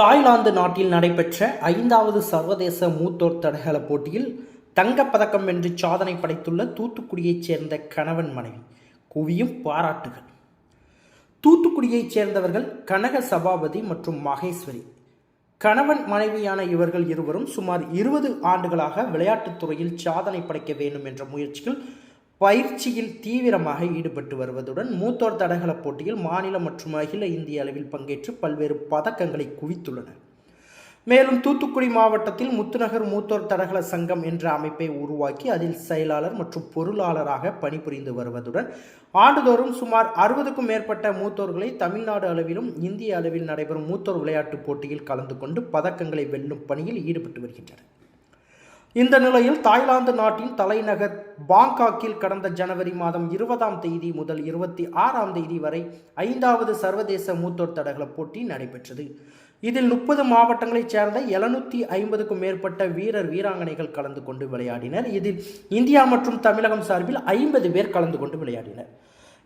Thailand நாட்டில் நடைபெற்ற ஐந்தாவது சர்வதேச மூத்தோர் தடகள போட்டியில் தங்கப்பதக்கம் வென்று சாதனை படைத்துள்ள தூத்துக்குடியைச் சேர்ந்த கணவன் மனைவி குவியும் பாராட்டுகள். தூத்துக்குடியைச் சேர்ந்தவர்கள் கனக சபாபதி மற்றும் மகேஸ்வரி. கணவன் மனைவியான இவர்கள் இருவரும் சுமார் இருபது ஆண்டுகளாக விளையாட்டுத் துறையில் சாதனை படைக்க வேண்டும் என்ற முயற்சியில் பயிற்சியில் தீவிரமாக ஈடுபட்டு வருவதுடன் மூத்தோர் தடகள போட்டியில் மாநில மற்றும் அகில இந்திய அளவில் பங்கேற்று பல்வேறு பதக்கங்களை குவித்துள்ளனர். மேலும் தூத்துக்குடி மாவட்டத்தில் முத்துநகர் மூத்தோர் தடகள சங்கம் என்ற அமைப்பை உருவாக்கி அதில் செயலாளர் மற்றும் பொருளாளராக பணிபுரிந்து வருவதுடன் ஆண்டுதோறும் சுமார் அறுபதுக்கும் மேற்பட்ட மூத்தோர்களை தமிழ்நாடு அளவிலும் இந்திய அளவில் நடைபெறும் மூத்தோர் விளையாட்டுப் போட்டியில் கலந்து கொண்டு பதக்கங்களை வெல்லும் பணியில் ஈடுபட்டு வருகின்றனர். இந்த நிலையில் தாய்லாந்து நாட்டின் தலைநகர் பாங்காக்கில் கடந்த ஜனவரி மாதம் இருபதாம் தேதி முதல் இருபத்தி ஆறாம் தேதி வரை ஐந்தாவது சர்வதேச மூத்தோர் தடகள போட்டி நடைபெற்றது. இதில் முப்பது மாவட்டங்களைச் சேர்ந்த எழுநூற்றி ஐம்பதுக்கும் மேற்பட்ட வீரர் வீராங்கனைகள் கலந்து கொண்டு விளையாடினர். இதில் இந்தியா மற்றும் தமிழகம் சார்பில் ஐம்பது பேர் கலந்து கொண்டு விளையாடினர்.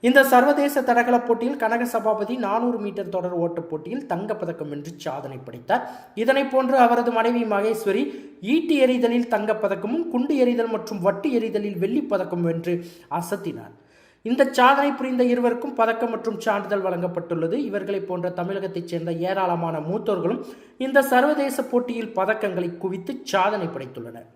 இந்த சர்வதேச தடகள போட்டியில் கனக சபாபதி நானூறு மீட்டர் தொடர் ஓட்டப் போட்டியில் தங்கப்பதக்கம் வென்று சாதனை படைத்தார். இதனைப் போன்று அவரது மனைவி மகேஸ்வரி ஈட்டி எறிதலில் தங்கப்பதக்கமும் குண்டு எறிதல் மற்றும் வட்டு எறிதலில் வெள்ளிப் பதக்கம் வென்று அசத்தினார். இந்த சாதனை புரிந்த இருவருக்கும் பதக்கம் மற்றும் சான்றிதழ் வழங்கப்பட்டுள்ளது. இவர்களைப் போன்ற தமிழகத்தைச் சேர்ந்த ஏராளமான மூத்தோர்களும் இந்த சர்வதேச போட்டியில் பதக்கங்களை குவித்து சாதனை படைத்துள்ளனர்.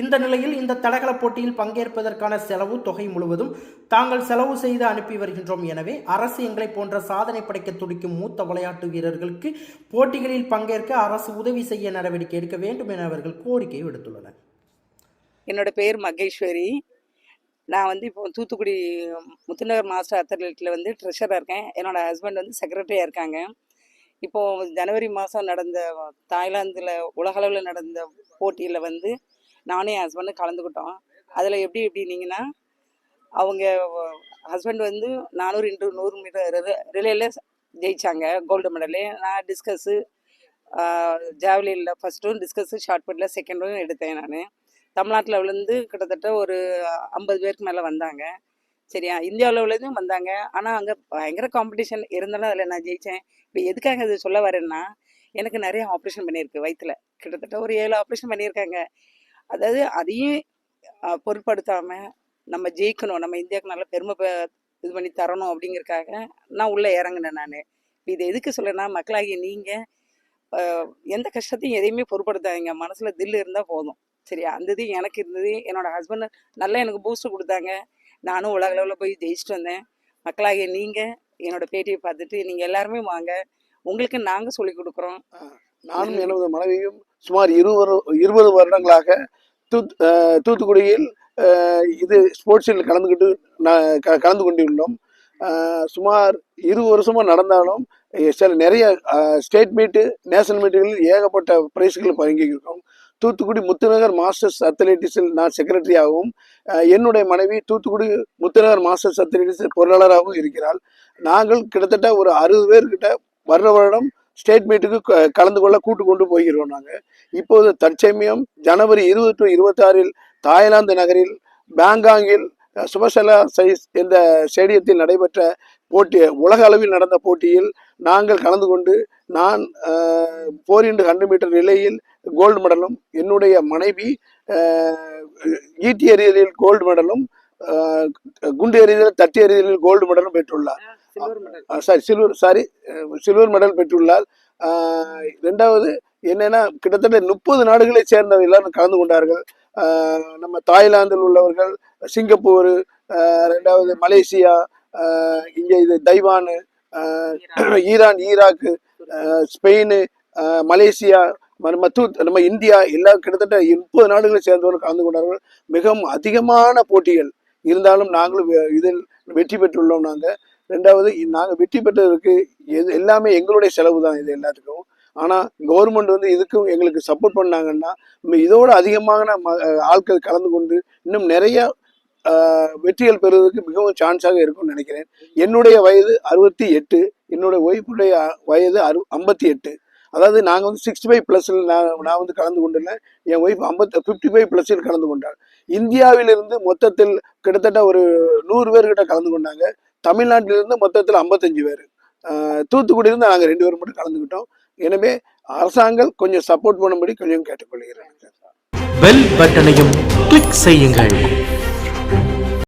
இந்த நிலையில் இந்த தடகள போட்டியில் பங்கேற்பதற்கான செலவு தொகை முழுவதும் தாங்கள் செலவு செய்து அனுப்பி வருகின்றோம். எனவே அரசு எங்களை போன்ற சாதனை படைக்க துடிக்கும் மூத்த விளையாட்டு வீரர்களுக்கு போட்டிகளில் பங்கேற்க அரசு உதவி செய்ய நடவடிக்கை எடுக்க வேண்டும் என அவர்கள் கோரிக்கை விடுத்துள்ளனர். என்னோட பெயர் மகேஸ்வரி. நான் வந்து இப்போ தூத்துக்குடி முத்துநகர் மாஸ்டர் அத்தலீட்டில் வந்து ட்ரெஷராக இருக்கேன். என்னோட ஹஸ்பண்ட் வந்து செக்ரட்டரியாக இருக்காங்க. இப்போது ஜனவரி மாதம் நடந்த தாய்லாந்தில் உலகளவில் நடந்த போட்டியில் வந்து நானும் என் ஹஸ்பண்டும் கலந்துக்கிட்டோம். அதில் எப்படி எப்படின்னீங்கன்னா அவங்க ஹஸ்பண்ட் வந்து நானூறு இன்ட்டு நூறு மீட்டர் ரிலேல ஜெயித்தாங்க கோல்டு மெடலு நான் டிஸ்கஸ்ஸு ஜாவலியில் ஃபஸ்ட்டும் டிஸ்கஸ்ஸு ஷார்ட் புட்டில் செகண்டும் எடுத்தேன் நான். தமிழ்நாட்டில் விழுந்து கிட்டத்தட்ட ஒரு ஐம்பது பேருக்கு மேலே வந்தாங்க. சரியா? இந்தியாவில் உள்ளதும் வந்தாங்க. ஆனால் அங்கே பயங்கர காம்படிஷன் இருந்தாலும் அதில் நான் ஜெயித்தேன் இப்போ எதுக்காக இது சொல்ல வரேன்னா எனக்கு நிறைய ஆப்ரேஷன் பண்ணியிருக்கு வயிற்றுல கிட்டத்தட்ட ஒரு ஏழு ஆப்ரேஷன் பண்ணியிருக்காங்க. அதாவது அதையும் பொருட்படுத்தாம நம்ம ஜெயிக்கணும். நம்ம இந்தியாவுக்கு நல்ல பெருமை இது பண்ணி தரணும் அப்படிங்கிறக்காக நான் உள்ளே இறங்கினேன் நான். இது எதுக்கு சொல்லுன்னா மக்களாகிய நீங்கள் எந்த கஷ்டத்தையும் எதையுமே பொருட்படுத்தாதீங்க. மனசில் தில்லு இருந்தால் போதும். சரியா? அந்த இது எனக்கு இருந்தது. என்னோட ஹஸ்பண்ட் நல்லா எனக்கு பூஸ்ட் கொடுத்தாங்க. நானும் உலக அளவில் போய் ஜெயிச்சுட்டு வந்தேன். மக்களாகிய நீங்கள் என்னோட பேட்டியை பார்த்துட்டு நீங்கள் எல்லாருமே வாங்க. உங்களுக்கு நாங்கள் சொல்லி கொடுக்குறோம். நானும் எனது மனைவியும் சுமார் இருபது இருபது வருடங்களாக தூத் தூத்துக்குடியில் இது ஸ்போர்ட்ஸில் கலந்துக்கிட்டு நான் க கலந்து கொண்டுள்ளோம் சுமார் இரு வருஷமாக நடந்தாலும் சில நிறைய ஸ்டேட் மீட்டு நேஷனல் மீட்டுகளில் ஏகப்பட்ட பிரைஸ்களை வழங்கியிருக்கோம் தூத்துக்குடி முத்துநகர் மாஸ்டர்ஸ் அத்லெட்டிக்ஸில் நான் செக்ரட்டரியாகவும் என்னுடைய மனைவி தூத்துக்குடி முத்துநகர் மாஸ்டர்ஸ் அத்லெட்டிக்ஸ் பொருளாளராகவும் இருக்கிறாள். நாங்கள் கிட்டத்தட்ட ஒரு அறுபது பேர்கிட்ட வருட வருடம் ஸ்டேட் மீட்டுக்கு க- கலந்து கொள்ள கூட்டு கொண்டு போகிறோம் நாங்கள் இப்போது தற்சமயம் ஜனவரி இருபது டு இருபத்தாறில் தாய்லாந்து நகரில் பேங்காங்கில் சுபசலா சைஸ் என்ற ஸ்டேடியத்தில் நடைபெற்ற போட்டி உலக அளவில் நடந்த போட்டியில் நாங்கள் கலந்து கொண்டு நான் ஃபோர் இன்டு ஹண்ட்ரட் மீட்டர் நிலையில் கோல்டு மெடலும் என்னுடைய மனைவி ஈட்டி எறிதலில் கோல்டு மெடலும் குண்டு எறிதல் தட்டி எறிதலில் கோல்டு மெடலும் பெற்றுள்ளார். Sorry silver sorry silver medal பெற்றுள்ளார். ரெண்டாவது என்னன்னா கிட்டத்தட்ட முப்பது நாடுகளை சேர்ந்தவர்கள் எல்லாரும் கலந்து கொண்டார்கள். நம்ம தாய்லாந்தில் உள்ளவர்கள் சிங்கப்பூர் ரெண்டாவது மலேசியா இங்கே இது Taiwan Iran Iraq Spain Malaysia நம்ம தூத் நம்ம இந்தியா எல்லா கிட்டத்தட்ட முப்பது நாடுகளை சேர்ந்தவர்கள் கலந்து கொண்டார்கள். மிகவும் அதிகமான போட்டிகள் இருந்தாலும் நாங்களும் இதில் வெற்றி பெற்றுள்ளோம் நாங்கள் ரெண்டாவது நாங்கள் வெற்றி பெற்றதற்கு எது எல்லாமே எங்களுடைய செலவு தான் இது எல்லாத்துக்கும். ஆனால் கவர்மெண்ட் வந்து இதுக்கும் எங்களுக்கு சப்போர்ட் பண்ணாங்கன்னா இதோட அதிகமான ம ஆட்கள் கலந்து கொண்டு இன்னும் நிறைய வெற்றிகள் பெறுவதற்கு மிகவும் சான்ஸாக இருக்கும்னு நினைக்கிறேன். என்னுடைய வயது அறுபத்தி எட்டு என்னுடைய ஒய்ஃபுடைய வயது அறு ஐம்பத்தி எட்டு. அதாவது நாங்கள் வந்து சிக்ஸ்டி ஃபைவ் ப்ளஸில் நான் நான் வந்து கலந்து கொண்டேன் என் ஒய்ஃப் ஐம்பத்தி ஃபிஃப்டி ஃபைவ் ப்ளஸில் கலந்து கொண்டார் இந்தியாவிலிருந்து மொத்தத்தில் கிட்டத்தட்ட ஒரு நூறு பேர்கிட்ட கலந்து கொண்டாங்க. தமிழ்நாட்டிலிருந்து மொத்தத்தில் ஐம்பத்தஞ்சு பேர். தூத்துக்குடியிலிருந்து நாங்கள் ரெண்டு பேரும் மட்டும் கலந்துக்கிட்டோம். எனவே அரசாங்கம் கொஞ்சம் சப்போர்ட் பண்ணும்படி கொஞ்சம் கேட்டுக்கொள்கிறேன். பெல் பட்டனையும் கிளிக் செய்யுங்கள்.